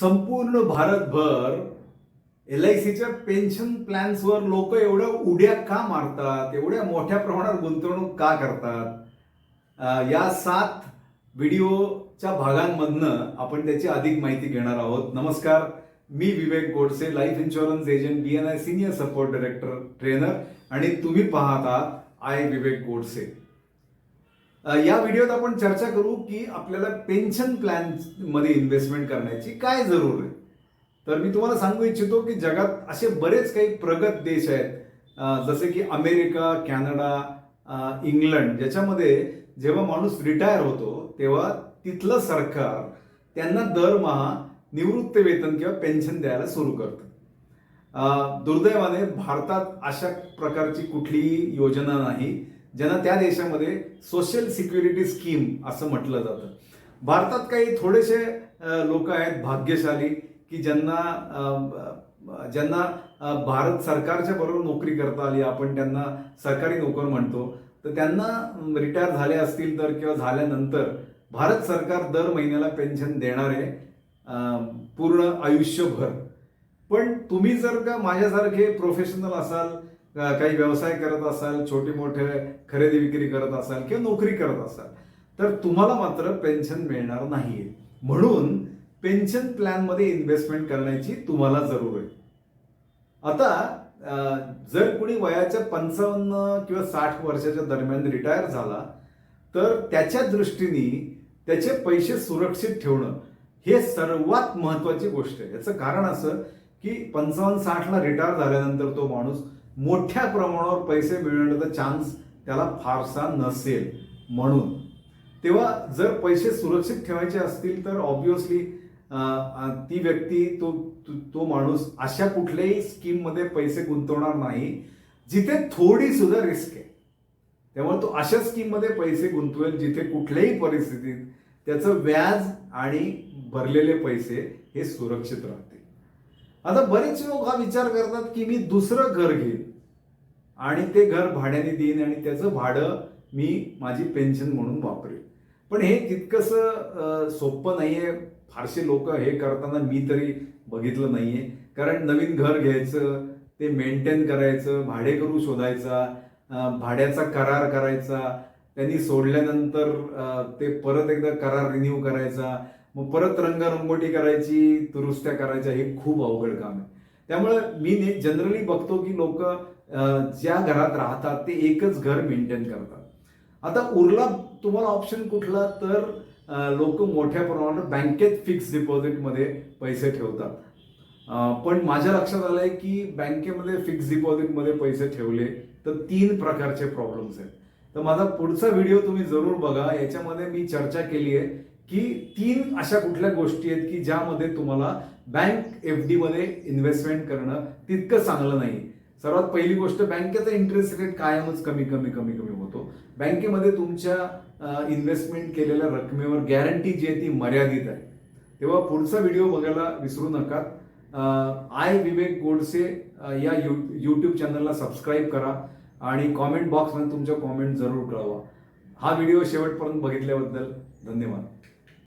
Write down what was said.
संपूर्ण भारतभर L I सीच्या पेन्शन प्लॅन्सवर लोक एवढ्या उड्या का मारतात? एवढ्या मोठ्या प्रमाणात गुंतवणूक का करतात? या सात व्हिडिओच्या भागांमधनं आपण त्याची अधिक माहिती घेणार आहोत. नमस्कार. मी Vivek Godse life insurance agent B N I senior support director trainer आणि तुम्ही पाहत आहात आय विवेक गोडसे. या व्हिडिओत आपण चर्चा करू की आपल्याला पेन्शन प्लॅनमध्ये इन्व्हेस्टमेंट करण्याची काय जरूर आहे. तर मी तुम्हाला सांगू इच्छितो की जगात असे बरेच काही प्रगत देश आहेत. जसे की अमेरिका कॅनडा इंग्लंड ज्याच्यामध्ये जेव्हा माणूस रिटायर होतो तेव्हा तिथलं सरकार त्यांना दरमहा निवृत्त वेतन किंवा पेन्शन द्यायला सुरू करतं. दुर्दैवाने भारतात अशा प्रकारची कुठलीही योजना नाही. ज्यांना त्या देशामध्ये सोशल सिक्युरिटी स्कीम असं म्हटलं जातं. भारतात काही थोडेसे लोक आहेत भाग्यशाली की ज्यांना ज्यांना भारत सरकारच्या बरोबर नोकरी करता आली आपण त्यांना सरकारी नोकर म्हणतो. तर त्यांना रिटायर झाले असतील तर किंवा झाल्यानंतर भारत सरकार दर महिन्याला पेन्शन देणार आहे पूर्ण आयुष्यभर. पण तुम्ही जर का माझ्यासारखे प्रोफेशनल असाल काही व्यवसाय करत असाल छोटे मोठे खरेदी विक्री करत असाल किंवा नोकरी करत असाल तर तुम्हाला मात्र पेन्शन मिळणार नाहीये. म्हणून पेन्शन प्लॅनमध्ये इन्व्हेस्टमेंट करण्याची तुम्हाला जरूर आहे. आता जर कुणी वयाच्या पंचावन्न किंवा साठ वर्षाच्या दरम्यान रिटायर झाला तर त्याच्या दृष्टीने त्याचे पैसे सुरक्षित ठेवणं हे सर्वात महत्वाची गोष्ट आहे. याचं कारण असं की पंचावन्न साठला रिटायर झाल्यानंतर तो माणूस मोठ्या प्रमाणावर पैसे मिळवण्याचा चान्स त्याला फारसा नसेल म्हणून. तेव्हा जर पैसे सुरक्षित ठेवायचे असतील तर ऑब्विसली ती व्यक्ती तो तो- माणूस अशा कुठल्याही स्कीममध्ये पैसे गुंतवणार नाही जिथे थोडी सुद्धा रिस्क आहे. त्यामुळे तो अशा स्कीममध्ये पैसे गुंतवेल जिथे कुठल्याही परिस्थितीत त्याचं व्याज आणि भरलेले पैसे हे सुरक्षित राहते आता बरेच लोक हा विचार करतात की मी दुसरं घर घेईन. आणि ते घर भाड्याने देईन आणि त्याचं भाडं मी माझी पेन्शन म्हणून वापरेन. पण हे तितकंसं सोपं नाही आहे फारसे लोक हे करताना मी तरी बघितलं नाही आहे कारण नवीन घर घ्यायचं ते मेंटेन करायचं भाडेकरू शोधायचा भाड्याचा करार करायचा त्यांनी सोडल्यानंतर ते परत एकदा करार रिन्यू करायचा. मग परत रंगरंगोटी करायची दुरुस्त्या करायच्या हे खूप अवघड काम आहे. त्यामुळं मी जनरली बघतो की लोक ज्या घरात राहतात ते एकच घर मेंटेन करतात. आता उरला तुम्हाला ऑप्शन कुठला? तर लोक मोठ्या प्रमाणात बँकेत फिक्स डिपॉझिटमध्ये पैसे ठेवतात. पण माझ्या लक्षात आलंय की बँकेमध्ये फिक्स डिपॉझिटमध्ये पैसे ठेवले तर तीन प्रकारचे प्रॉब्लेम्स आहेत. तर माझा पुढचा व्हिडिओ तुम्ही जरूर बघा. याच्यामध्ये मी चर्चा केली आहे. की तीन अशा कुठल्या गोष्टी आहेत की ज्यामध्ये तुम्हाला बँक एफ डी मध्ये इन्व्हेस्टमेंट करणं तितकं चांगलं नाही. सर्वात पहिली गोष्ट बँकेचा इंटरेस्ट रेट कायमच कमी कमी कमी कमी होतो. बँकेमध्ये तुमच्या इन्व्हेस्टमेंट केलेल्या रकमेवर गॅरंटी जी आहे ती मर्यादित आहे. तेव्हा पुढचा व्हिडिओ बघायला विसरू नका. आय विवेक गोडसे या यू यूट्यूब चॅनलला सबस्क्राईब करा आणि कॉमेंट बॉक्समध्ये तुमच्या कॉमेंट जरूर कळवा. हा व्हिडिओ शेवटपर्यंत बघितल्याबद्दल धन्यवाद.